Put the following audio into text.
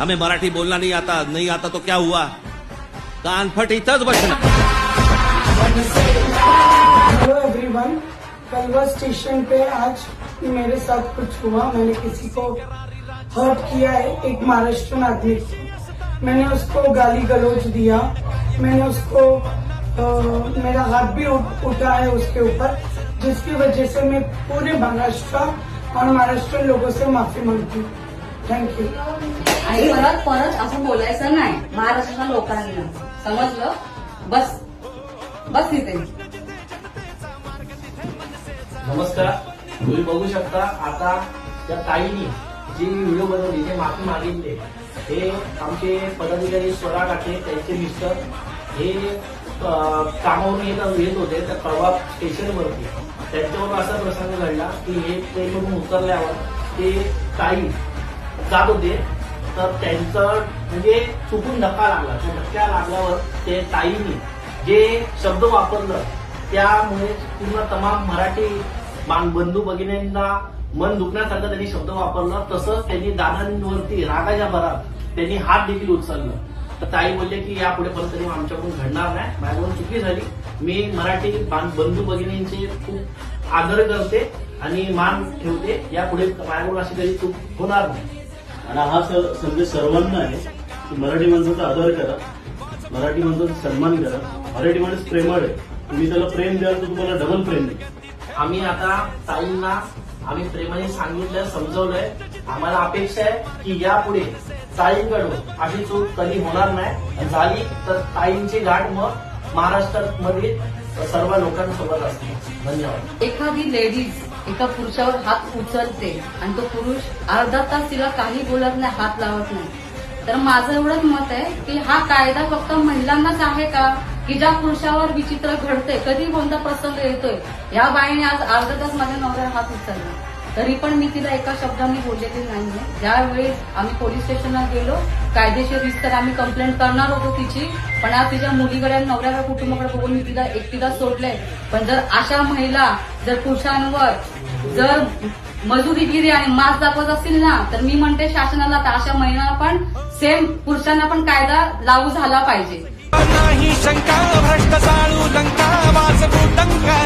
हमें मराठी बोलना नहीं आता नहीं आता तो क्या हुआ? कानफट इथंच हेलो एवरीवन कलवा स्टेशन पे आज मेरे साथ कुछ हुआ मैंने किसी को हर्ट किया है एक महाराष्ट्र आदमी मैंने उसको गाली गलौज दिया मैंने उसको अ, मेरा हाथ भी उठा है उसके ऊपर जिसकी वजह से मैं पूरे महाराष्ट्र और महाराष्ट्र लोगों से माफ़ी मांगती हूँ। थैंक यू आणि परत परत असं बोलायचं नाही. महाराष्ट्राच्या लोकांना. समजलं? बस. बस तिथे नमस्कार. तुम्ही बघू शकता आता त्या ताईनी जी व्हिडिओ बनवली जे माफी मागितले हे आमचे पदाधिकारी स्वरा काटे त्यांचे मिस्टर हे कामावरून येत येत होते त्या कळवा स्टेशनवरती त्यांच्यावर असा प्रसंग घडला की हे ट्रेनमधून उतरल्यावर ते ताई जात होते तर त्यांचं म्हणजे चुकून धक्का लागला. तो धक्का लागल्यावर ते ताईने जे शब्द वापरलं त्यामुळे पूर्ण तमाम मराठी बंधू भगिनींना मन दुखण्यासारखं त्यांनी शब्द वापरला. तसंच त्यांनी दादांवरती रागाच्या भरात त्यांनी हात देखील उचललं. तर ताई बोलले की यापुढे परत तरी आमच्याकडून घडणार नाही. माझ्याकडून चुकी झाली. मी मराठी बंधू भगिनींचे खूप आदर करते आणि मान ठेवते. यापुढे माझ्याकडून अशी कधी चूक होणार नाही. आणि हा संदेश सर्वांना आहे. की मराठी माणसाचा आदर करा. मराठी माणसाचा सन्मान करा. मराठी माणूस प्रेमळ आहे. तुम्ही त्याला प्रेम द्याल तर तुम्हाला डबल प्रेम द्या आम्ही आता ताईंना आम्ही प्रेमाने सांगितलं समजवलंय. आम्हाला अपेक्षा आहे की यापुढे ताईंकडून अशी चूक कधी होणार नाही. झाली तर ताईंची गाठ मग महाराष्ट्रामध्ये सर्व लोकांसोबत असते. धन्यवाद. एखादी लेडीज एका पुरुषावर हात उचलते आणि तो पुरुष अर्धा तास तिला काही बोलत नाही हात लावत नाही. तर माझं एवढंच मत आहे की हा कायदा फक्त महिलांनाच आहे का? की ज्या पुरुषावर विचित्र घडते कधी कोणता प्रसंग येतोय या बाईने आज अर्धा तास माझ्या नवऱ्यावर हात उचलला. तरी पण मी तिला एका शब्दाने बोललेली नाहीये. ज्यावेळेस आम्ही पोलीस स्टेशनला गेलो कायदेशीर रिस्तर आम्ही कंप्लेंट करणार होतो तिची पण आज तिच्या मुलीकडे आणि नवऱ्याकडे कुटुंबाकडे बघून मी तिला एकटीला सोडलंय. पण जर अशा महिला जर पुरुषांवर जर मजुरीगिरी आणि मास दाखवत असतील ना तर मी म्हणते शासनाला तर अशा महिलांना पण सेम पुरुषांना पण कायदा लागू झाला पाहिजे.